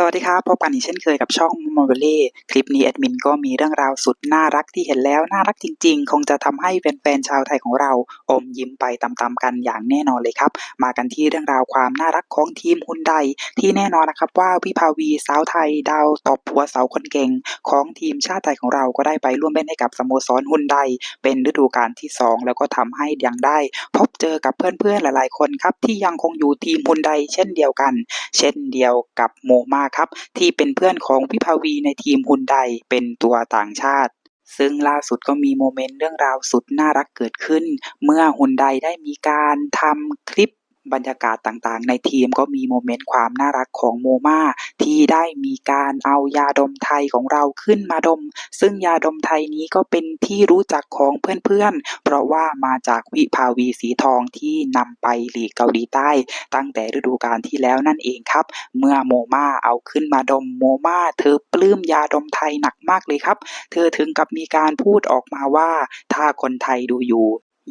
สวัสดีครับ พบกันอีกเช่นเคยกับช่องมอร์เล่คลิปนี้แอดมินก็มีเรื่องราวสุดน่ารักที่เห็นแล้ว น่ารักจริง ๆ คงจะทำให้แฟนๆชาวไทยของเรา อมยิ้มไปตามๆกันอย่างแน่นอนเลยครับ มากันที่เรื่องราวความน่ารักของทีมฮุนไดที่แน่นอนนะครับว่าวิภาวีสาวไทย ดาวตบหัวเสาคนเก่ง ของทีมชาติไทยของเราก็ได้ไปร่วมเล่นให้กับสโมสรฮุนไดเป็นฤดูกาลที่สองแล้วก็ทำให้ยังได้ พบเจอกับเพื่อนๆหลาย ๆ คนครับที่ยังคงอยู่ทีมฮุนไดเช่นเดียวกัน เช่นเดียวกับโมมาครับที่เป็นเพื่อนของพิภาวีในทีมฮุนไดเป็นตัวต่างชาติซึ่งล่าสุดก็มีโมเมนต์เรื่องราวสุดน่ารักเกิดขึ้น เมื่อฮุนไดได้มีการทำคลิปบรรยากาศต่างๆ ในทีมก็มีโมเมนต์ความน่ารักของโมมา ที่ได้มีการเอายาดมไทยของเราขึ้นมาดม ซึ่งยาดมไทยนี้ก็เป็นที่รู้จักของเพื่อนๆ เพราะว่ามาจากวิภาวีสีทองที่นำไปหลีกเกาหลีใต้ ตั้งแต่ฤดูกาลที่แล้วนั่นเองครับ เมื่อโมมาเอาขึ้นมาดมโมมาเธอปลื้มยาดมไทยหนักมากเลยครับ เธอถึงกับมีการพูดออกมาว่า ถ้าคนไทยดูอยู่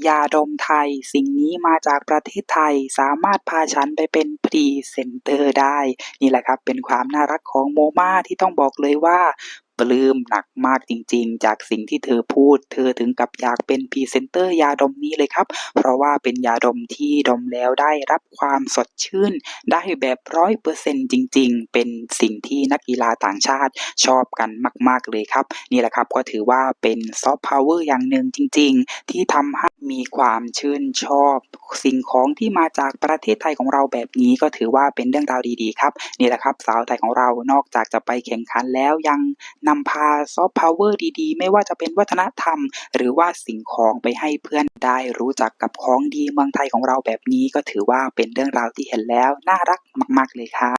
ยาดมไทย สิ่งนี้มาจากประเทศไทยสามารถพาฉันไปเป็นพรีเซนเตอร์ได้ นี่แหละครับเป็นความน่ารักของโมมาที่ต้องบอกเลยว่า ปลื้มหนักมากจริงๆ จากสิ่งที่เธอพูด เธอถึงกับอยากเป็นพรีเซนเตอร์ยาดมนี้เลยครับ เพราะว่าเป็นยาดมที่ดมแล้วได้รับความสดชื่น ได้แบบร้อยเปอร์เซ็นจริง ๆ เป็นสิ่งที่นักกีฬาต่างชาติชอบกันมาก ๆเลยครับ นี่แหละครับก็ถือว่าเป็นซอฟต์พาวเวอร์อย่างหนึ่งจริง ๆ ที่ทำให้มีความชื่นชอบ สิ่งของที่มาจากประเทศไทยของเราแบบนี้ก็ถือว่าเป็นเรื่องราวดีๆ ครับ นี่แหละครับสาวไทยของเรานอกจากจะไปแข่งขันแล้วยังนำพาซอฟต์พาวเวอร์ดีๆ ไม่ว่าจะเป็นวัฒนธรรม หรือว่าสิ่งของไปให้เพื่อนได้รู้จักกับของดีเมืองไทยของเราแบบนี้ก็ถือว่าเป็นเรื่องราวที่เห็นแล้วน่ารักมาก ๆ เลยครับ